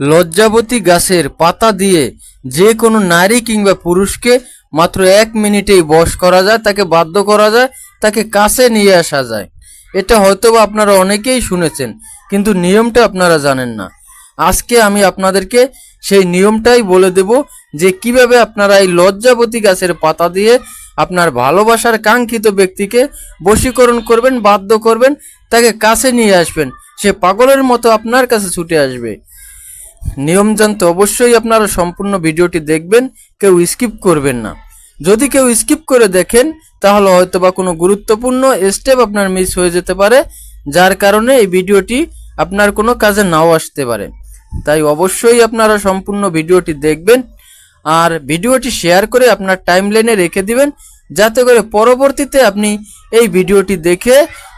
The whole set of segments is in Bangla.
লজ্জাবতী গাছের পাতা দিয়ে যে কোনো নারী কিংবা পুরুষকে মাত্র এক মিনিটেই বশ করা যায়, তাকে বাধ্য করা যায়, তাকে কাছে নিয়ে আসা যায়। এটা হয়তো আপনারা অনেকেই শুনেছেন, কিন্তু নিয়মটা আপনারা জানেন না। আজকে আমি আপনাদেরকে সেই নিয়মটাই বলে দেব যে কীভাবে আপনারা এই লজ্জাবতী গাছের পাতা দিয়ে আপনার ভালোবাসার কাঙ্ক্ষিত ব্যক্তিকে বশীকরণ করবেন, বাধ্য করবেন, তাকে কাছে নিয়ে আসবেন। সে পাগলের মতো আপনার কাছে ছুটে আসবে। নিয়ম জানতে অবশ্যই আপনারা সম্পূর্ণ ভিডিওটি দেখবেন, কেউ স্কিপ করবেন না। যদি কেউ স্কিপ করে দেখেন, তাহলে হয়তো বা কোনো গুরুত্বপূর্ণ স্টেপ আপনার মিস হয়ে যেতে পারে, যার কারণে এই ভিডিওটি আপনার কোনো কাজে নাও আসতে পারে। তাই অবশ্যই আপনারা সম্পূর্ণ ভিডিওটি দেখবেন, আর ভিডিওটি শেয়ার করে আপনার টাইমলাইনে রেখে দিবেন, যাতে করে পরবর্তীতে আপনি এই ভিডিওটি দেখে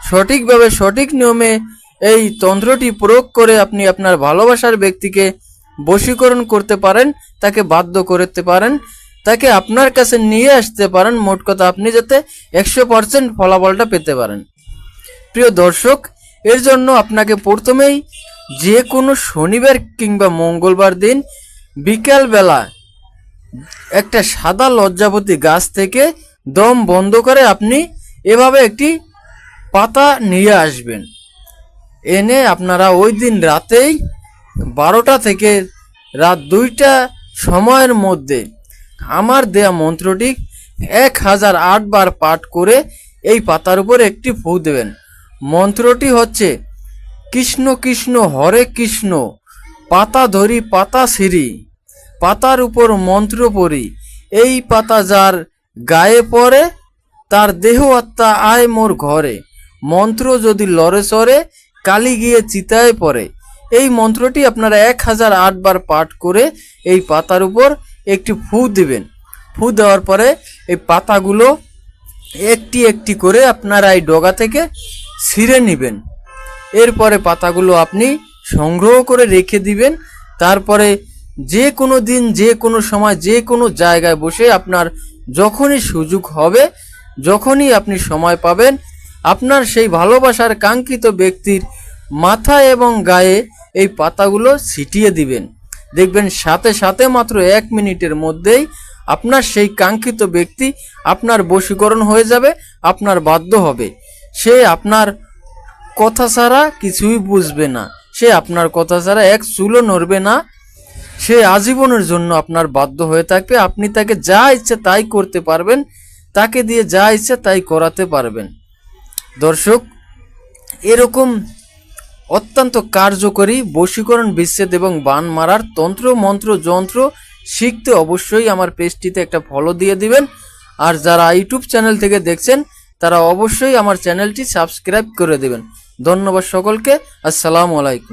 সঠিকভাবে সঠিক নিয়মে এই তন্ত্রটি প্রয়োগ করে আপনি আপনার ভালোবাসার ব্যক্তিকে বশীকরণ করতে পারেন, তাকে বাধ্য করতে পারেন, তাকে আপনার কাছে নিয়ে আসতে পারেন। মোট কথা আপনি যাতে একশো পার্সেন্ট ফলাফলটা পেতে পারেন। প্রিয় দর্শক, এর জন্য আপনাকে প্রথমেই যে কোনো শনিবার কিংবা মঙ্গলবার দিন বিকালবেলা একটা সাদা লজ্জাবতী গাছ থেকে দম বন্ধ করে আপনি এভাবে একটি পাতা নিয়ে আসবেন। এনে আপনারা ওই দিন রাতেই বারোটা থেকে রাত দুইটা সময়ের মধ্যে আমার দেয়া মন্ত্রটি এক হাজার আটবার পাঠ করে এই পাতার উপর একটি ফু দেবেন। মন্ত্রটি হচ্ছে, কৃষ্ণ কৃষ্ণ, হরে কৃষ্ণ, পাতা ধরি, পাতা সিঁড়ি, পাতার উপর মন্ত্র পড়ি। এই পাতা যার গায়ে পড়ে, তার দেহ আত্মা আয় মোর ঘরে। মন্ত্র যদি লড়ে সরে কালি গিয়ে চিতায় পড়ে। এই মন্ত্রটি আপনারা এক হাজার আটবার পাঠ করে এই পাতার উপর একটি ফু দিবেন। ফু দেওয়ার পরে এই পাতাগুলো একটি একটি করে আপনারা এই ডগা থেকে ছিঁড়ে নেবেন। এরপরে পাতাগুলো আপনি সংগ্রহ করে রেখে দিবেন। তারপরে যে কোনো দিন, যে কোনো সময়, যে কোনো জায়গায় বসে আপনার যখনই সুযোগ হবে, যখনই আপনি সময় পাবেন আপনার সেই ভালোবাসার কাঙ্ক্ষিত ব্যক্তির মাথা এবং গায়ে এই পাতাগুলো ছিটিয়ে দিবেন। দেখবেন সাথে সাথে মাত্র এক মিনিটের মধ্যেই আপনার সেই কাঙ্ক্ষিত ব্যক্তি আপনার বশীকরণ হয়ে যাবে, আপনার বাধ্য হবে। সে আপনার কথা ছাড়া কিছুই বুঝবে না। সে আপনার কথা ছাড়া এক চুলও নড়বে না। সে আজীবনের জন্য আপনার বাধ্য হয়ে থাকবে। আপনি তাকে যা ইচ্ছে তাই করতে পারবেন, তাকে দিয়ে যা ইচ্ছে তাই করাতে পারবেন। দর্শক, এরকম অত্যন্ত কার্যকরী বশীকরণ বিচ্ছেদ এবং বান মারার তন্ত্র, মন্ত্র, যন্ত্র শিখতে অবশ্যই আমার পেজটিতে একটা ফলো দিয়ে দিবেন। আর যারা ইউটিউব চ্যানেল থেকে দেখছেন, তারা অবশ্যই আমার চ্যানেলটি সাবস্ক্রাইব করে দেবেন। ধন্যবাদ সকলকে। আসসালামু আলাইকুম।